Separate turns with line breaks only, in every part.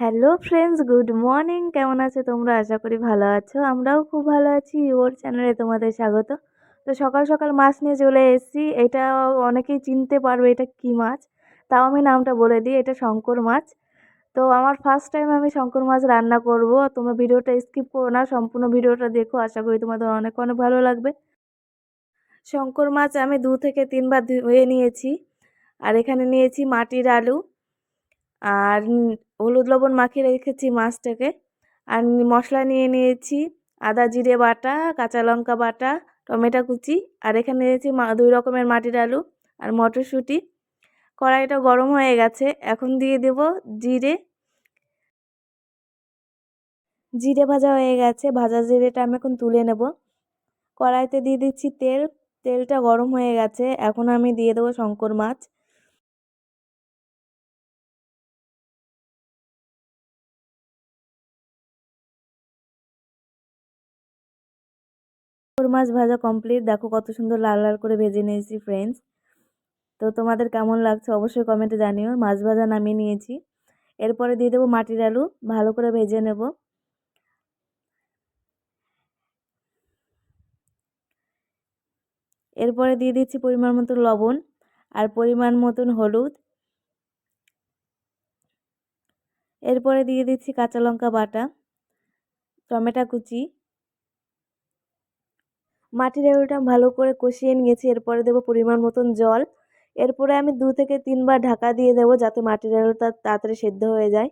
Hello friends good morning কেমন আছো তোমরা? আশা করি ভালো আছো। আমরাও খুব ভালো আছি। ওর চ্যানেলে তোমাদের স্বাগত। তো সকাল সকাল মাছ নিয়ে চলে এসেছি। এটা অনেকেই চিনতে পারবে এটা কি মাছ। তাও আমি নামটা বলে দিই। এটা শঙ্কর মাছ। তো আমার ফার্স্ট টাইম আমি শঙ্কর মাছ রান্না করব। তোমরা ভিডিওটা স্কিপ করো না। সম্পূর্ণ ভিডিওটা দেখো। আশা করি তোমাদের অনেক অনেক ভালো লাগবে। শঙ্কর মাছ আমি দু থেকে তিনবার ধুয়ে নিয়েছি। আর এখানে নিয়েছি মাটির আলু। আর হলুদ লবণ মাখিয়ে রেখেছি মাছটাকে। আর মশলা নিয়ে নিয়েছি আদা, জিরে বাটা, কাঁচা লঙ্কা বাটা, টমেটো কুচি। আর এখানে নিয়েছি দুই রকমের মাটির আলু আর মটরশুঁটি। কড়াইটা গরম হয়ে গেছে, এখন দিয়ে দেব জিরে। জিরে ভাজা হয়ে গেছে, ভাজা জিরেটা আমি এখন তুলে নেব। কড়াইতে দিয়ে দিচ্ছি তেল, তেলটা গরম হয়ে গেছে, এখন আমি দিয়ে দেবো শঙ্কর মাছ। মাছ ভাজা কমপ্লিট দেখো কত সুন্দর লাল লাল করে ভেজে নিয়েছি ফ্রেন্ডস তো তোমাদের কেমন লাগছে অবশ্যই কমেন্টে জানিও। মাছ ভাজা নামিয়ে নিয়েছি। এরপরে দিয়ে দেবো মাটির আলু। ভালো করে ভেজে নেব। এরপরে দিয়ে দিচ্ছি পরিমাণ মতো লবণ আর পরিমাণ মতন হলুদ। এরপরে দিয়ে দিচ্ছি কাঁচা লঙ্কা বাটা, টমেটো কুচি। মাটির আলুটা ভালো করে কষিয়ে নিয়েছি, এরপরে দেবো পরিমাণ মতন জল। এরপরে আমি দু থেকে তিনবার ঢাকা দিয়ে দেবো যাতে মাটির আলুটা তাড়াতাড়ি সেদ্ধ হয়ে যায়।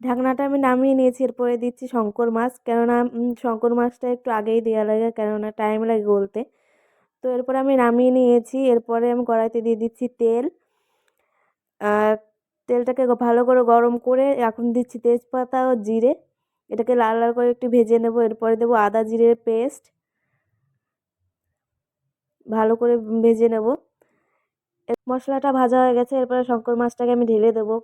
ঢাকনাটা আমি নামিয়ে নিয়েছি, এরপরে দিচ্ছি শঙ্কর মাছ। কেননা শঙ্কর মাছটা একটু আগেই দেওয়া লাগে, কেননা টাইম লাগে গলতে। তো এরপরে আমি নামিয়ে নিয়েছি, এরপরে আমি কড়াইতে দিয়ে দিচ্ছি তেল। তেলটাকে ভালো করে গরম করে এখন দিচ্ছি তেজপাতা ও জিরে। এটাকে লাল লাল করে একটু ভেজে নেব, এরপরে দেবো আদা জিরের পেস্ট ভালো করে ভেজে নেব। মশলাটা ভাজা হয়ে গেছে, এরপরে শঙ্কর মাছটাকে আমি ঢেলে দেবো।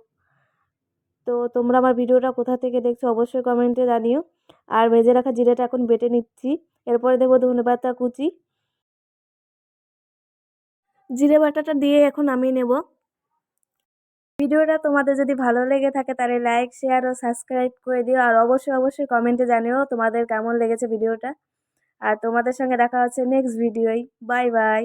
তো তোমরা আমার ভিডিওটা কোথা থেকে দেখছ অবশ্যই কমেন্টে জানিও। আর ভেজে রাখা জিরেটা এখন বেটে নিচ্ছি, এরপরে দেবো ধনে পাতা কুচি। জিরে বাটাটা দিয়ে এখন আমি নেব। ভিডিওটা তোমাদের যদি ভালো লেগে থাকে তাহলে লাইক, শেয়ার ও সাবস্ক্রাইব করে দিও। আর অবশ্যই অবশ্যই কমেন্টে জানিও তোমাদের কেমন লেগেছে ভিডিওটা। আর তোমাদের সঙ্গে দেখা হচ্ছে নেক্সট ভিডিওই বাই বাই